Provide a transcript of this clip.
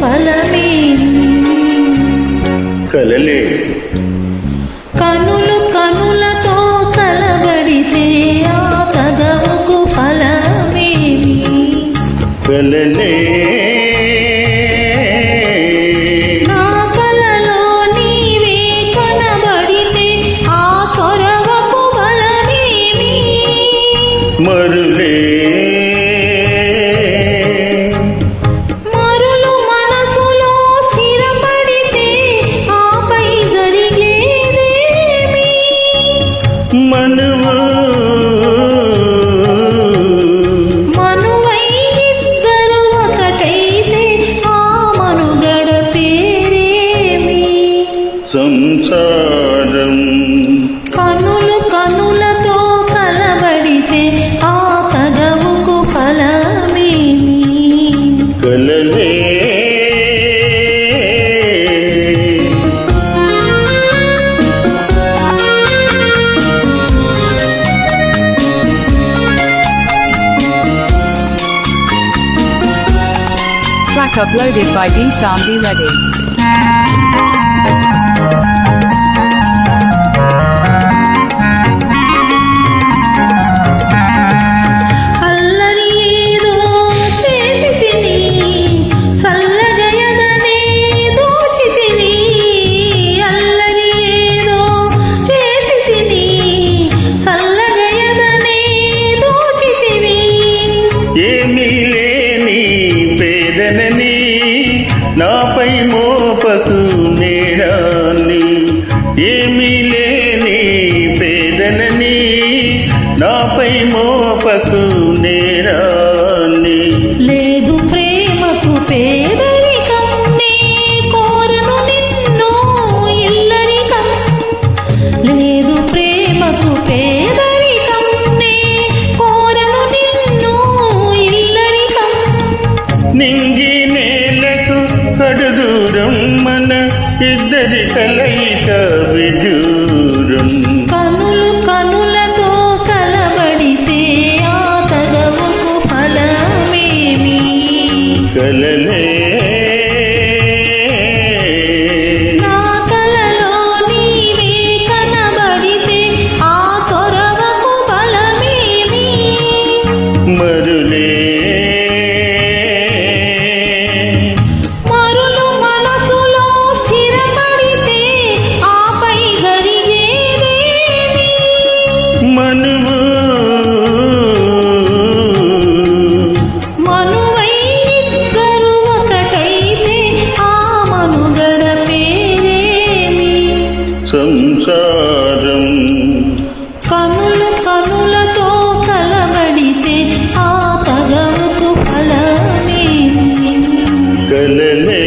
ఫలమే కలలే. मन track uploaded by D. Ready. నాపై మోపకు నేరాన్ని ఏమీ లేని పేదనని నాపై మోపకు నేరాన్ని లే ಇದ್ದರಿ ತಲೈಕ ಬಿಜು సంసారం. కనుల కనులతో కలబడితే ఆ పగవకు ఫలమే కలలే